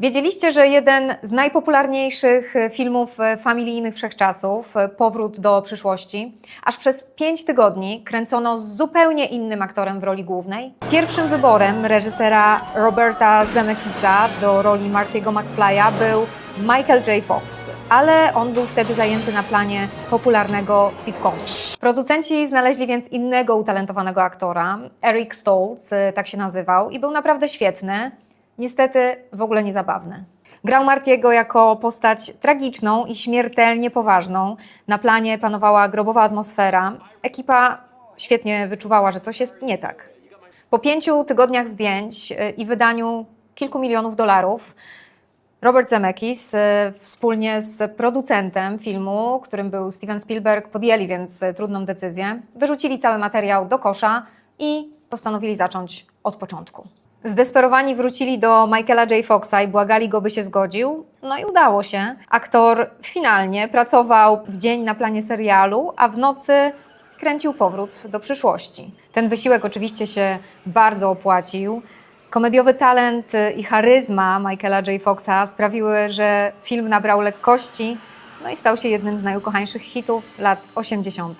Wiedzieliście, że jeden z najpopularniejszych e, filmów e, familijnych wszechczasów, e, Powrót do przyszłości, aż przez pięć tygodni kręcono z zupełnie innym aktorem w roli głównej? Pierwszym wyborem reżysera Roberta Zemeckisa do roli Martiego McFly'a był Michael J. Fox, ale on był wtedy zajęty na planie popularnego sitcomu. Producenci znaleźli więc innego utalentowanego aktora, Eric Stoltz, tak się nazywał, i był naprawdę świetny. Niestety w ogóle nie zabawny. Grał Martiego jako postać tragiczną i śmiertelnie poważną. Na planie panowała grobowa atmosfera. Ekipa świetnie wyczuwała, że coś jest nie tak. Po pięciu tygodniach zdjęć y, i wydaniu kilku milionów dolarów, Robert Zemeckis y, wspólnie z producentem filmu, którym był Steven Spielberg, podjęli więc y, trudną decyzję. Wyrzucili cały materiał do kosza i postanowili zacząć od początku. Zdesperowani wrócili do Michaela J. Foxa i błagali go, by się zgodził. No i udało się. Aktor finalnie pracował w dzień na planie serialu, a w nocy kręcił powrót do przyszłości. Ten wysiłek oczywiście się bardzo opłacił. Komediowy talent i charyzma Michaela J. Foxa sprawiły, że film nabrał lekkości, no i stał się jednym z najukochańszych hitów lat 80.